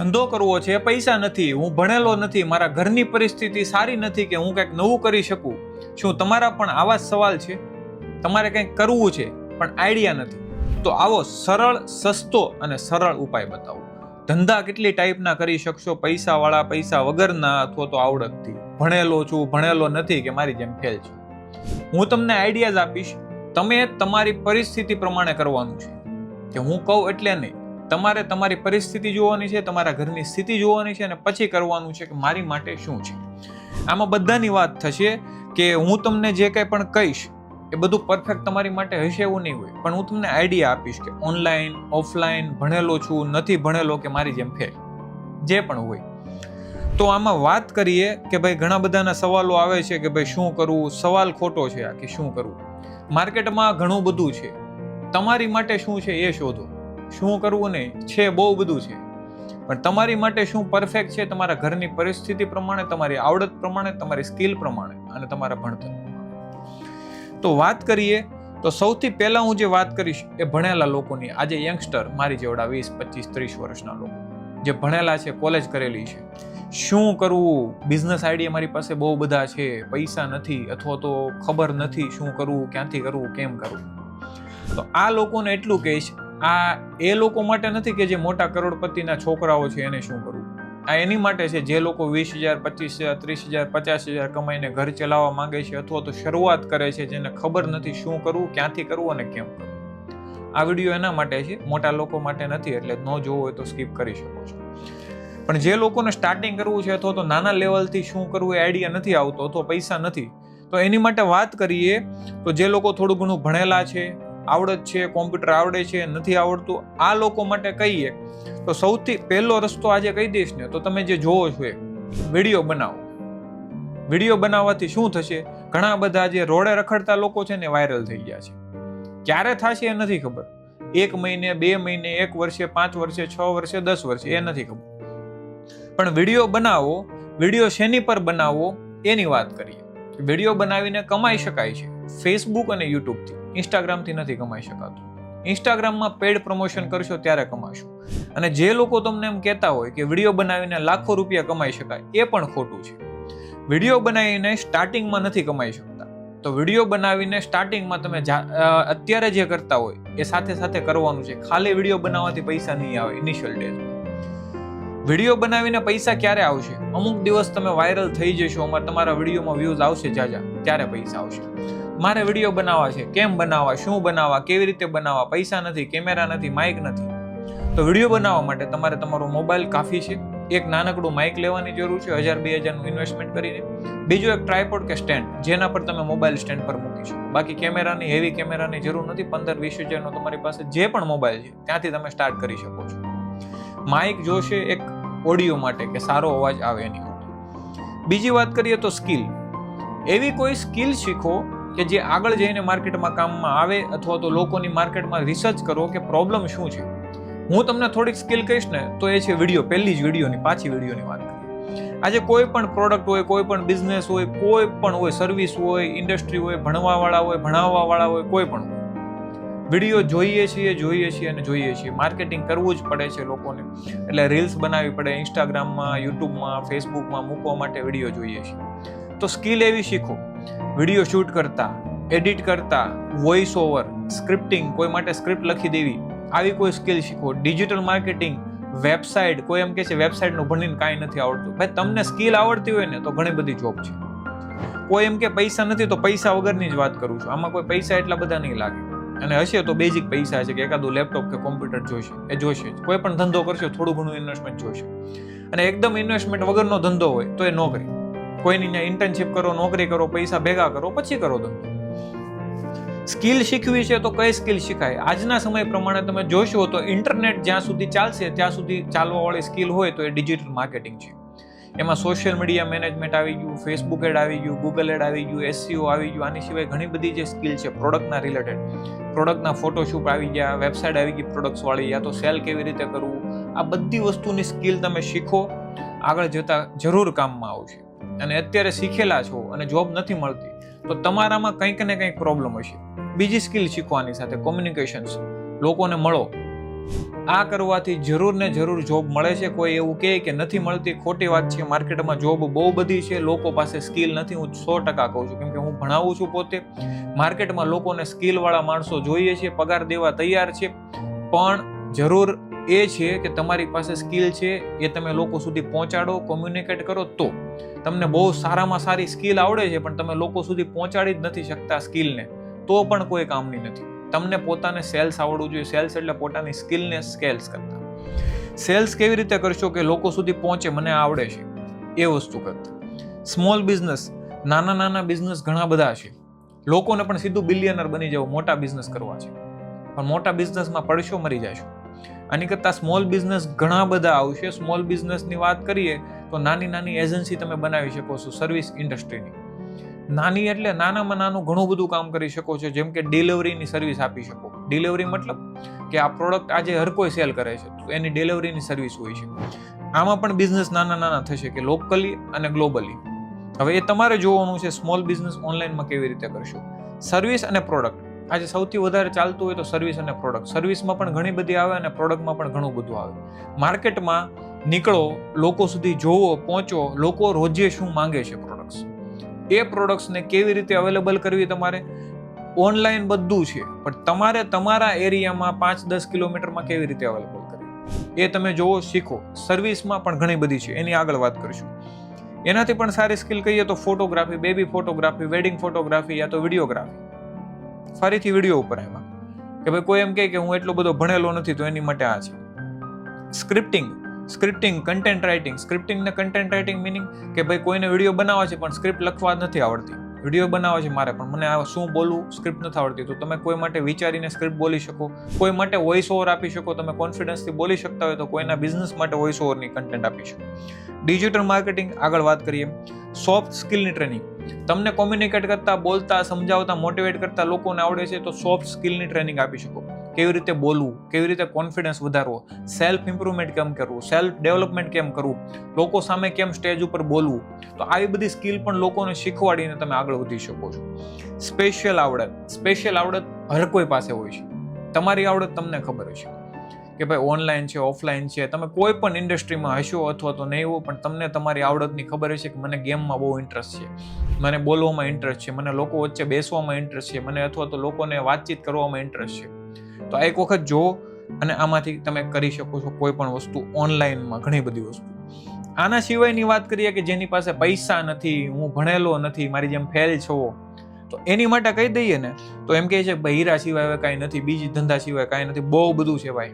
ધંધો કરવો છે, પૈસા નથી, હું ભણેલો નથી, મારા ઘરની પરિસ્થિતિ સારી નથી કે હું કંઈક નવું કરી શકું. શું તમારા પણ આવા જ સવાલ છે? તમારે કંઈક કરવું છે, પણ આઈડિયા નથી. તો આવો સરળ, સસ્તો અને સરળ ઉપાય બતાવો. ધંધા કેટલી ટાઈપના કરી શકશો? પૈસાવાળા, પૈસા વગરના અથવા તો આવડતથી? ભણેલો છું, ભણેલો નથી કે મારી જેમ ફેલ છું? હું તમને આઈડિયાઝ આપીશ, તમે તમારી પરિસ્થિતિ પ્રમાણે કરવાનું છે. કે હું કહું એટલે નહીં. તમારે તમારી પરિસ્થિતિ જોવાની છે, તમારા ઘરની સ્થિતિ જોવાની છે અને પછી કરવાનું છે કે મારી માટે શું છે. આમાં બધાની વાત થશે કે હું તમને જે કંઈ પણ કહીશ, એ બધું પરફેક્ટ તમારી માટે હશે એવું નહીં હોય. પણ હું તમને આઈડિયા આપીશ કે ઓનલાઈન ઓફલાઈન ભણેલો છું, નથી ભણેલો કે મારી જેમ ફેલ જે પણ હોય. તો આમાં વાત કરીએ કે ભાઈ ઘણા બધાના સવાલો આવે છે કે ભાઈ શું કરવું? સવાલ ખોટો છે આ કે શું કરવું? માર્કેટમાં ઘણું બધું છે. તમારી માટે શું છે એ શોધો. શું કરવું નહીં, છે બહુ બધું છે. પણ તમારી માટે શું પરફેક્ટ છે, તમારા ઘરની પરિસ્થિતિ પ્રમાણે, તમારી આવડત પ્રમાણે, તમારી સ્કિલ પ્રમાણે અને તમારા ભણતર તો વાત કરીએ, તો સૌથી પહેલાં હું જે વાત કરીશ એ ભણેલા લોકોની, આજે યંગસ્ટર મારી જેવડા વીસ, પચીસ, ત્રીસ વર્ષના લોકો, જે ભણેલા છે કોલેજ કરેલી છે. શું કરવું? બિઝનેસ આઈડિયા મારી પાસે બહુ બધા છે, પૈસા નથી, અથવા તો ખબર નથી શું કરવું, ક્યાંથી કરવું, કેમ કરવું? તો આ લોકોને એટલું કહીશ આ એ લોકો માટે નથી કે જે મોટા કરોડપતિના છોકરાઓ છે એને શું કરવું? આ એની માટે છે જે લોકો વીસ હજાર, પચીસ હજાર, ત્રીસ હજાર, પચાસ હજાર કમાઈને ઘર ચલાવવા માંગે છે અથવા તો શરૂઆત કરે છે જેને ખબર નથી શું કરવું, ક્યાંથી કરવું અને કેમ કરવું. આ વીડિયો એના માટે છે, મોટા લોકો માટે નથી એટલે ન જોવો હોય તો સ્કીપ કરી શકો છો. પણ જે લોકોને સ્ટાર્ટિંગ કરવું છે અથવા તો નાના લેવલથી શું કરવું એ આઈડિયા નથી આવતો અથવા પૈસા નથી, તો એની માટે વાત કરીએ તો જે લોકો થોડું ઘણું ભણેલા છે આવડત છે કોમ્પ્યુટર આવડે છે, નથી આવડતું, આ લોકો માટે કહીએ, તો સૌથી પહેલો રસ્તો આજે કહી દઈશ ને, તો તમે જે જોવો છો એ, વીડિયો બનાવો. વીડિયો બનાવવાથી શું થશે? ઘણા બધા જે રોડે રખડતા લોકો છે ને વાયરલ થઈ ગયા છે. ક્યારે થશે એ નથી ખબર. એક મહિને, બે મહિને, એક વર્ષે, પાંચ વર્ષે, છ વર્ષે, દસ વર્ષે, એ નથી ખબર. પણ વીડિયો બનાવો, વીડિયો શેની પર બનાવવો એની વાત કરીએ. વીડિયો બનાવીને કમાઈ શકાય છે ફેસબુક અને યુટ્યુબથી ઇન્સ્ટાગ્રામથી નથી કમાઈ શકાતું. ઇન્સ્ટાગ્રામમાં પેડ પ્રમોશન કરશો ત્યારે કમાશો. અને જે લોકો તમને એમ કહેતા હોય કે વીડિયો બનાવીને લાખો રૂપિયા કમાઈ શકાય, એ પણ ખોટું છે. વીડિયો બનાવીને સ્ટાર્ટિંગમાં નથી કમાઈ શકતા. તો વીડિયો બનાવીને સ્ટાર્ટિંગમાં તમે અત્યારે જે કરતા હોય, એ સાથે સાથે કરવાનું છે. ખાલી વીડિયો બનાવવાથી પૈસા નહીં આવે ઇનિશિયલ ડેઝ વીડિયો બનાવીને પૈસા ક્યારે આવશે? અમુક દિવસ તમે વાયરલ થઈ જશો, અમારે તમારા વિડીયોમાં વ્યૂઝ આવશે જાજા, ત્યારે પૈસા આવશે. મારે વીડિયો બનાવવા છે, કેમ બનાવવા, શું બનાવવા, કેવી રીતે બનાવવા, પૈસા નથી, કેમેરા નથી માઇક નથી. તો વીડિયો બનાવવા માટે તમારે તમારો મોબાઈલ કાફી છે, એક નાનકડું માઇક લેવાની જરૂર છે, હજાર, બે હજારનું ઇન્વેસ્ટમેન્ટ કરીને. બીજું એક ટ્રાયપોડ કે સ્ટેન્ડ જેના પર તમે મોબાઈલ સ્ટેન્ડ પર મૂકી શકો. બાકી કેમેરાની હેવી કેમેરાની જરૂર નથી, પંદર, વીસ હજારનો તમારી પાસે જે પણ મોબાઈલ છે, ત્યાંથી તમે સ્ટાર્ટ કરી શકો છો. માઇક જોશે એક ઓડિયો માટે કે સારો અવાજ આવે એની માટે. બીજી વાત કરીએ તો સ્કિલ એવી કોઈ સ્કિલ શીખો કે જે આગળ જઈને માર્કેટમાં કામમાં આવે અથવા તો લોકોની માર્કેટમાં રિસર્ચ કરો કે પ્રોબ્લેમ શું છે. હું તમને થોડીક સ્કિલ કહીશ ને, તો એ છે વીડિયો પહેલી જ વિડીયોની પાછી વિડીયોની વાત આજે કોઈ પણ પ્રોડક્ટ હોય, કોઈ પણ બિઝનેસ હોય, કોઈ પણ હોય સર્વિસ હોય ઇન્ડસ્ટ્રી હોય, ભણવાવાળા હોય, ભણાવવાવાળા હોય, કોઈ પણ વીડિયો જોઈએ છીએ જોઈએ છીએ અને જોઈએ છીએ. માર્કેટિંગ કરવું જ પડે છે લોકોને. એટલે રીલ્સ બનાવવી પડે ઇન્સ્ટાગ્રામમાં યુટ્યુબમાં ફેસબુકમાં મૂકવા માટે વીડિયો જોઈએ છીએ. તો સ્કિલ એવી શીખો. વીડિયો શૂટ કરતા, એડિટ કરતા વોઇસ ઓવર સ્ક્રિપ્ટિંગ કોઈ માટે સ્ક્રિપ્ટ લખી દેવી, આવી કોઈ સ્કિલ શીખો ડિજિટલ માર્કેટિંગ વેબસાઇટ કોઈ એમ કે છે વેબસાઇટનું ભણીને કાંઈ નથી આવડતું. ભાઈ, તમને સ્કિલ આવડતી હોય ને, તો ઘણી બધી જોબ છે. કોઈ એમ કે પૈસા નથી, તો પૈસા વગરની જ વાત કરું છું. આમાં કોઈ પૈસા એટલા બધા નહીં લાગે. અને હશે તો બેઝિક પૈસા છે કે એકાદું લેપટોપ કે કોમ્પ્યુટર જોઈશે એ જોઈશે જ. કોઈ પણ ધંધો કરશો, થોડું ઘણું ઇન્વેસ્ટમેન્ટ જોઈશે અને એકદમ ઇન્વેસ્ટમેન્ટ વગરનો ધંધો હોય, તો એ નોકરી કોઈની ત્યાં ઇન્ટર્નશિપ કરો, નોકરી કરો, પૈસા ભેગા કરો, પછી કરો ધંધો સ્કિલ શીખવી છે તો કઈ સ્કિલ શીખાય? આજના સમય પ્રમાણે તમે જોશો તો ઇન્ટરનેટ જ્યાં સુધી ચાલશે, ત્યાં સુધી ચાલવાવાળી સ્કિલ હોય તો એ ડિજિટલ માર્કેટિંગ છે. એમાં સોશિયલ મીડિયા મેનેજમેન્ટ આવી ગયું ફેસબુક એડ આવી ગયું ગૂગલ એડ આવી ગયું એસસીઓ આવી ગયું, આની સિવાય ઘણી બધી જે સ્કિલ છે પ્રોડક્ટના રિલેટેડ પ્રોડક્ટના ફોટોશૂટ આવી ગયા વેબસાઇટ આવી ગઈ પ્રોડક્ટ્સવાળી યા તો સેલ કેવી રીતે કરવું? આ બધી વસ્તુની સ્કિલ તમે શીખો, આગળ જતાં જરૂર કામમાં આવશે અને અત્યારે શીખેલા છો અને જોબ નથી મળતી, તો તમારામાં કંઈક ને કંઈક પ્રોબ્લેમ હશે. બીજી સ્કિલ શીખવાની સાથે કોમ્યુનિકેશન્સ લોકોને મળો. આ કરવાથી જરૂર ને જરૂર જોબ મળે છે. કોઈ એવું કહે કે નથી મળતી, ખોટી વાત છે. માર્કેટમાં જોબ બહુ બધી છે. લોકો પાસે સ્કિલ નથી. હું સો ટકા કહું છું. કેમ કે હું ભણાવું છું પોતે. માર્કેટમાં લોકોને સ્કિલવાળા માણસો જોઈએ છે, પગાર દેવા તૈયાર છે. પણ જરૂર એ છે કે તમારી પાસે સ્કિલ છે, એ તમે લોકો સુધી પહોંચાડો કોમ્યુનિકેટ કરો તો. તમને બહુ સારામાં સારી સ્કિલ આવડે છે, પણ તમે લોકો સુધી પહોંચાડી જ નથી શકતા સ્કિલને. તો પણ કોઈ કામની નથી. તમને પોતાને સેલ્સ આવડવું જોઈએ. સેલ્સ એટલે પોતાની સ્કિલને સ્કેલ્સ કરતા. સેલ્સ કેવી રીતે કરશો કે લોકો સુધી પહોંચે? મને આવડે છે. એ વસ્તુ કરતા. સ્મોલ બિઝનેસ નાના નાના બિઝનેસ ઘણા બધા છે. લોકોને પણ સીધું બિલિયનર બની જવું મોટા બિઝનેસ કરવા છે. પણ મોટા બિઝનેસમાં પડશો, મરી જશો. આની કરતાં સ્મોલ બિઝનેસ ઘણા બધા આવશે. સ્મોલ બિઝનેસની વાત કરીએ તો નાની નાની એજન્સી તમે બનાવી શકો છો સર્વિસ ઇન્ડસ્ટ્રીની નાની એટલે નાનામાં નાનું ઘણું બધું કામ કરી શકો છો. જેમ કે ડિલિવરીની સર્વિસ આપી શકો. ડિલિવરી મતલબ કે આ પ્રોડક્ટ આજે હર કોઈ સેલ કરે છે. એની ડિલિવરીની સર્વિસ હોય છે. આમાં પણ બિઝનેસ નાના નાના થશે કે લોકલી અને ગ્લોબલી હવે એ તમારે જોવાનું છે સ્મોલ બિઝનેસ ઓનલાઈનમાં કેવી રીતે કરશો. સર્વિસ અને પ્રોડક્ટ આજે સૌથી વધારે ચાલતું હોય તો સર્વિસ અને પ્રોડક્ટ સર્વિસમાં પણ ઘણી બધી આવે અને પ્રોડક્ટમાં પણ ઘણું બધું આવે. માર્કેટમાં નીકળો, લોકો સુધી જોવો, પહોંચો, લોકો રોજે શું માંગે છે પ્રોડક્ટ્સ એ પ્રોડક્ટ્સને કેવી રીતે અવેલેબલ કરવી તમારે ઓનલાઈન બધું છે. પણ તમારે તમારા એરિયામાં પાંચ, દસ કિલોમીટરમાં કેવી રીતે અવેલેબલ કરવી? એ તમે જોવો, શીખો. સર્વિસમાં પણ ઘણી બધી છે. એની આગળ વાત કરીશું. એનાથી પણ સારી સ્કિલ કહીએ તો photography baby photography wedding photography યા તો વિડીયોગ્રાફી ફરીથી વીડિયો ઉપર આવ્યા કે ભાઈ કોઈ એમ કહે કે હું એટલો બધો ભણેલો નથી તો એની માટે આ છે. Scripting scripting content writing scripting ને કન્ટેન્ટ રાઇટિંગ મિનિંગ કે ભાઈ કોઈને વીડિયો બનાવવા છે પણ સ્ક્રિપ્ટ લખવા નથી આવડતી. વીડિયો બનાવવા છે મારે, પણ મને આ શું બોલવું સ્ક્રિપ્ટ નથી આવડતી. તો તમે કોઈ માટે વિચારીને સ્ક્રિપ્ટ બોલી શકો, કોઈ માટે વોઇસ ઓવર આપી શકો, તમે કોન્ફિડન્સથી બોલી શકતા હોય તો કોઈના બિઝનેસ માટે વોઇસ ઓવરની કન્ટેન્ટ આપી શકો. ડિજિટલ માર્કેટિંગ આગળ વાત કરીએ. સોફ્ટ સ્કિલની ટ્રેનિંગ તમને કોમ્યુનિકેટ કરતા, બોલતા, સમજાવતા મોટિવેટ કરતા લોકોને આવડે છે તો સોફ્ટ સ્કિલની ટ્રેનિંગ આપી શકો. કેવી રીતે બોલવું, કેવી રીતે કોન્ફિડન્સ વધારવો સેલ્ફ ઇમ્પ્રુવમેન્ટ કેમ કરવું સેલ્ફ ડેવલપમેન્ટ કેમ કરવું, લોકો સામે કેમ સ્ટેજ ઉપર બોલવું, તો આવી બધી સ્કિલ પણ લોકોને શીખવાડીને તમે આગળ વધી શકો છો. સ્પેશિયલ આવડત સ્પેશિયલ આવડત હર કોઈ પાસે હોય છે. તમારી આવડત તમને ખબર હશે કે ભાઈ ઓનલાઈન છે ઓફલાઈન છે, તમે કોઈ પણ ઇન્ડસ્ટ્રીમાં હશો અથવા તો નહીં હો, પણ તમને તમારી આવડતની ખબર હશે કે મને ગેમમાં બહુ ઇન્ટરેસ્ટ છે, મને બોલવામાં ઇન્ટરેસ્ટ છે, મને લોકો વચ્ચે બેસવામાં ઇન્ટરેસ્ટ છે, મને અથવા તો લોકોને વાતચીત કરવામાં ઇન્ટરેસ્ટ છે. તો આ એક વખત જુઓ અને આમાંથી તમે કરી શકો છો કોઈ પણ વસ્તુ ઓનલાઈનમાં ઘણી બધી વસ્તુ. આના સિવાયની વાત કરીએ કે જેની પાસે પૈસા નથી, હું ભણેલો નથી, મારી જેમ ફેલ છો, તો એની માટે કહી દઈએ ને, તો એમ કહે છે બહિરા સિવાય કાંઈ નથી, બીજી ધંધા સિવાય કાંઈ નથી, બહુ બધું છે ભાઈ.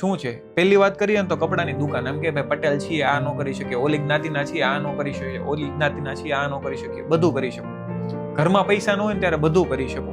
શું છે? પહેલી વાત કરીએ ને તો કપડાની દુકાન, એમ કે, ભાઈ, પટેલ છીએ, આ ન કરી શકીએ, ઓલી જ્ઞાતિના છીએ, આ ન કરી શકીએ, ઓલી જ્ઞાતિના છીએ, આ ન કરી શકીએ. બધું કરી શકો. ઘરમાં પૈસા ન હોય ત્યારે બધું કરી શકો.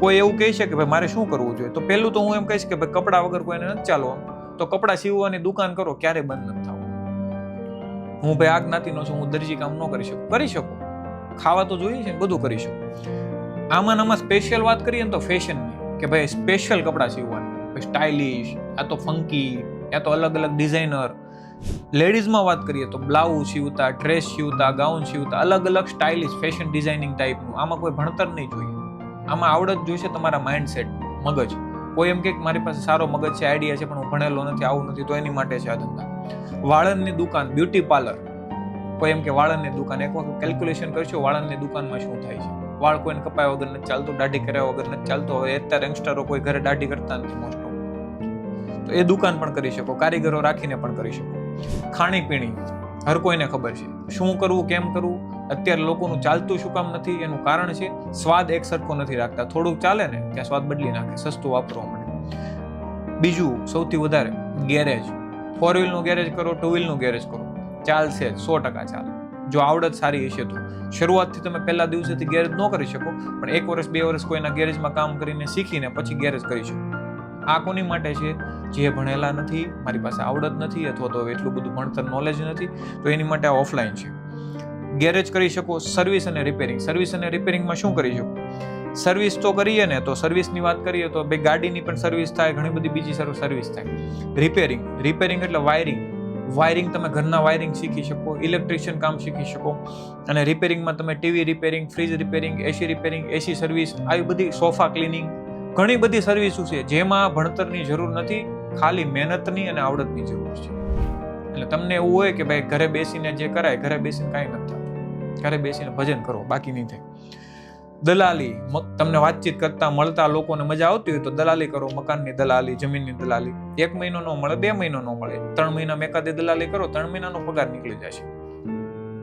કોઈ એવું કહે કે ભાઈ, મારે શું કરવું જોઈએ? તો પહેલું તો હું એમ કહીશ કે ભાઈ, કપડા વગર કોઈને નથી ચાલો તો કપડા સીવવાની દુકાન કરો ક્યારે બંધ નથી થવું. હું ભાઈ આ જ્ઞાતિનો છું, હું દરજી કામ ન કરી શકું. કરી શકું. ખાવા તો જોઈએ છે બધું કરી શકું. આમાં આમાં સ્પેશિયલ વાત કરીએ ને તો ફેશનની કે ભાઈ સ્પેશિયલ કપડાં સીવવાની. સ્ટાઇલિશ આ તો ફંકી યા તો અલગ અલગ ડિઝાઇનર લેડીઝમાં વાત કરીએ તો બ્લાઉઝ સીવતા ડ્રેસ સીવતા ગાઉન સીવતા, અલગ અલગ સ્ટાઇલિશ ફેશન ડિઝાઇનિંગ ટાઈપનું આમાં કોઈ ભણતર નહીં જોઈએ. આમાં આવડત જોઈશે તમારા માઇન્ડસેટ મગજ. કોઈ એમ કે મારી પાસે સારો મગજ છે આઈડિયા છે, પણ હું ભણેલો નથી, આવું નથી, તો એની માટે છે આ ધંધા. વાળંદની દુકાન બ્યુટી પાર્લર કોઈ એમ કે વાળંદની દુકાન, એક વખત કેલ્ક્યુલેશન કરશો, વાળંદની દુકાનમાં શું થાય છે? વાળ કોઈને કપાયા વગર નથી ચાલતું, દાઢી કર્યા વગર નથી ચાલતો. હવે અત્યારે યંગસ્ટરો કોઈ ઘરે દાઢી કરતા નથી મોસ્ટ તો એ દુકાન પણ કરી શકો, કારીગરો રાખીને પણ કરી શકો. ખાણીપીણી. હર કોઈને ખબર છે. શું કરવું, કેમ કરવું? અત્યારે લોકોનું ચાલતું શું કામ નથી, એનું કારણ છે, સ્વાદ એક સરખો નથી રાખતા. થોડુંક ચાલે ને, ત્યાં સ્વાદ બદલી નાખે, સસ્તું વાપરવા માટે બીજું, સૌથી વધારે, ગેરેજ. ફોર વ્હીલનું ગેરેજ કરો ટુ વ્હીલનું ગેરેજ કરો. ચાલશે સો ટકા ચાલે. જો આવડત સારી હશે તો. શરૂઆતથી તમે પહેલા દિવસેથી ગેરેજ ન કરી શકો, પણ એક વર્ષ, બે વર્ષ કોઈના ગેરેજમાં કામ કરીને શીખીને પછી ગેરેજ કરી શકો. આ કોની માટે છે, જે ભણેલા નથી, મારી પાસે આવડત નથી અથવા તો એટલું બધું ભણતર નોલેજ નથી, તો એની માટે આ ઓફલાઈન છે. ગેરેજ કરી શકો સર્વિસ અને રિપેરિંગ સર્વિસ અને રિપેરિંગમાં શું કરી શકો? સર્વિસ તો કરીએ ને, તો સર્વિસની વાત કરીએ તો બે ગાડીની પણ સર્વિસ થાય, ઘણી બધી બીજી સર્વિસ થાય. રિપેરિંગ રિપેરિંગ એટલે વાયરિંગ વાયરિંગ તમે ઘરના વાયરિંગ શીખી શકો ઇલેક્ટ્રિશિયન કામ શીખી શકો, અને રિપેરિંગમાં તમે TV repairing fridge repairing AC repairing AC service આવી બધી સોફા ક્લિનિંગ ઘણી બધી સર્વિસો છે, જેમાં ભણતરની જરૂર નથી, ખાલી મહેનતની અને આવડતની જરૂર છે. એટલે તમને એવું હોય કે ભાઈ ઘરે બેસીને જે કરાય, ઘરે બેસીને કાંઈ નથી થતું. ઘરે બેસીને ભજન કરો, બાકી નહીં થાય. દલાલી તમને વાતચીત કરતા મળતા લોકોને મજા આવતી હોય તો દલાલી કરો, મકાનની દલાલી, જમીનની દલાલી. એક મહિનો ન મળે, બે મહિનો ન મળે. ત્રણ મહિના એકાદે દલાલી કરો, ત્રણ મહિનાનો પગાર નીકળી જશે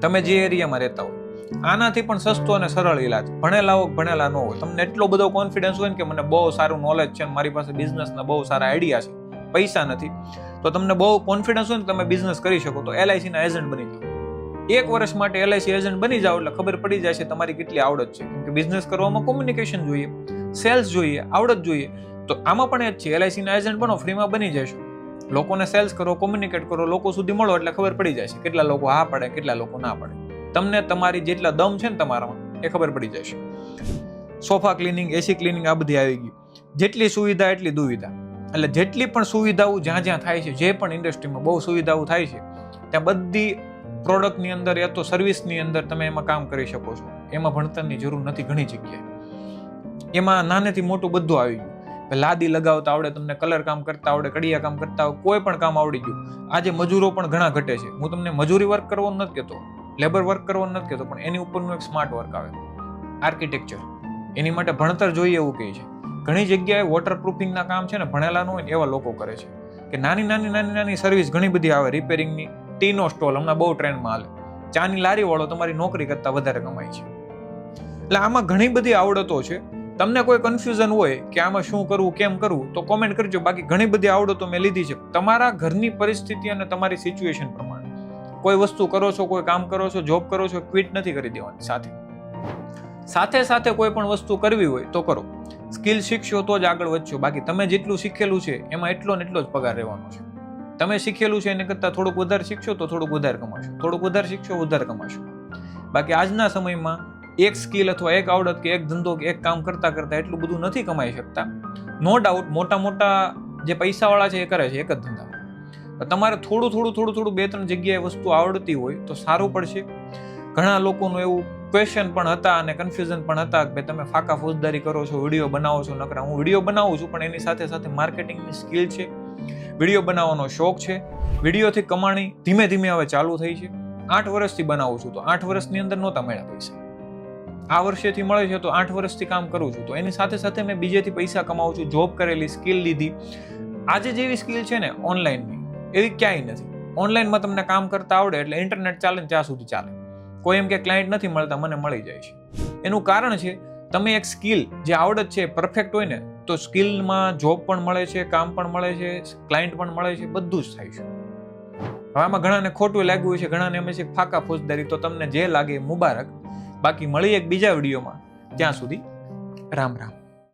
તમે જે એરિયામાં રહેતા હોય આનાથી પણ સસ્તો અને સરળ ઈલાજ. ભણેલા હોય ભણેલા ન હોય તમને એટલો બધો કોન્ફિડન્સ હોય ને કે મને બહુ સારું નોલેજ છે મારી પાસે બિઝનેસના બહુ સારા આઈડિયા છે, પૈસા નથી, તો તમને બહુ કોન્ફિડન્સ હોય ને તમે બિઝનેસ કરી શકો. તો એલઆઈસીના એજન્ટ બની જાઓ. એક વર્ષ માટે એલઆઈસી એજન્ટ બની જાઓ એટલે ખબર પડી છે તમારી કેટલી આવડત છે. કે બિઝનેસ કરવામાં કોમ્યુનિકેશન જોઈએ સેલ્સ જોઈએ, આવડત જોઈએ. તો આમાં પણ એ જ છે એલઆઈસીના એજન્ટ બનો ફ્રીમાં બની જશો લોકોને સેલ્સ કરો કોમ્યુનિકેટ કરો, લોકો સુધી મળો એટલે ખબર પડી છે કેટલા લોકો હા પડે, કેટલા લોકો ના પડે. તમને તમારી જેટલા દમ છે ને તમારામાં, એ ખબર પડી જશે. સોફા ક્લિનિંગ, એસી ક્લિનિંગ આ બધી આવી ગઈ જેટલી સુવિધા, એટલી દુવિધા. એટલે જેટલી પણ સુવિધાઓ જ્યાં જ્યાં થાય છે, જે પણ ઇન્ડસ્ટ્રીમાં બહુ સુવિધાઓ થાય છે, ત્યાં બધી પ્રોડક્ટની અંદર યા તો સર્વિસની અંદર તમે એમાં કામ કરી શકો છો. એમાં ભણતરની જરૂર નથી ઘણી જગ્યાએ. એમાં નાનેથી મોટું બધું આવી ગયું. લાદી લગાવતા આવડે, તમને કલર કામ કરતા આવડે, કડિયા કામ કરતા આવડે, કોઈ પણ કામ આવડી ગયું. આજે મજૂરો પણ ઘણા ઘટે છે. હું તમને મજૂરી વર્ક કરવો નથી કહેતો લેબર વર્ક કરવાનું નથી કહેતો, પણ એની ઉપરનું એક સ્માર્ટ વર્ક આવે. આર્કિટેક્ચર એની માટે ભણતર જોઈએ એવું કહે છે. ઘણી જગ્યાએ વોટર પ્રૂફિંગના કામ છે ને ભણેલા ન હોય એવા લોકો કરે છે. કે નાની નાની નાની નાની સર્વિસ ઘણી બધી આવે રિપેરિંગની ટીનો સ્ટોલ હમણાં બહુ ટ્રેન્ડમાં હાલે. ચાની લારીવાળો તમારી નોકરી કરતાં વધારે કમાય છે. એટલે આમાં ઘણી બધી આવડતો છે. તમને કોઈ કન્ફ્યુઝન હોય કે આમાં શું કરવું, કેમ કરવું, તો કોમેન્ટ કરજો. બાકી ઘણી બધી આવડતો મેં લીધી છે. તમારા ઘરની પરિસ્થિતિ અને તમારી સિચ્યુએશન પ્રમાણે. કોઈ વસ્તુ કરો છો, કોઈ કામ કરો છો જોબ કરો છો ક્વિટ નથી કરી દેવાની સાથે. સાથે સાથે કોઈ પણ વસ્તુ કરવી હોય તો કરો. સ્કિલ શીખશો તો જ આગળ વધશો. બાકી તમે જેટલું શીખેલું છે, એમાં એટલો ને એટલો જ પગાર રહેવાનો છે. તમે શીખેલું છે એને કરતાં થોડુંક વધારે શીખશો તો થોડુંક વધારે કમાશો. થોડુંક વધારે શીખશો, વધારે કમાશો. બાકી આજના સમયમાં એક સ્કિલ અથવા એક આવડત કે એક ધંધો કે એક કામ કરતા કરતા એટલું બધું નથી કમાઈ શકતા. નો ડાઉટ મોટા મોટા જે પૈસાવાળા છે એ કરે છે એક જ ધંધા તમારે થોડું થોડું થોડું થોડું બે, ત્રણ જગ્યાએ વસ્તુ આવડતી હોય તો સારું પડશે. ઘણા લોકોનું એવું ક્વેશ્ચન પણ હતા અને કન્ફ્યુઝન પણ હતા કે તમે ફાકા ફોજદારી કરો છો વીડિયો બનાવો છો, નકરા હું વીડિયો બનાવું છું, પણ એની સાથે સાથે માર્કેટિંગની સ્કિલ છે. વીડિયો બનાવવાનો શોખ છે. વિડીયોથી કમાણી ધીમે ધીમે હવે ચાલુ થઈ છે. આઠ વર્ષથી બનાવું છું તો આઠ વર્ષની અંદર નહોતા મળ્યા પૈસા. આ વર્ષેથી મળે છે તો આઠ વર્ષથી કામ કરું છું. તો એની સાથે સાથે મેં બીજેથી પૈસા કમાવું છું જોબ કરેલી સ્કિલ લીધી. આજે જેવી સ્કિલ છે ને ઓનલાઈનની એવી ક્યાંય નથી. ઓનલાઈનમાં તમને કામ કરતા આવડે એટલે ઇન્ટરનેટ ચાલે ને ત્યાં સુધી ચાલે. કોઈ એમ કે ક્લાયન્ટ નથી મળતા, મને મળી જાય છે. એનું કારણ છે, તમે એક સ્કિલ જે આવડત છે પરફેક્ટ હોય ને, તો સ્કિલમાં જોબ પણ મળે છે, કામ પણ મળે છે ક્લાયન્ટ પણ મળે છે, બધું જ થાય છે. હવે આમાં ઘણાને ખોટું લાગ્યું છે, ઘણાને એમ છે ફાકા ફોજદારી તો તમને જે લાગે મુબારક. બાકી મળી એક બીજા વિડીયોમાં. ત્યાં સુધી રામ રામ.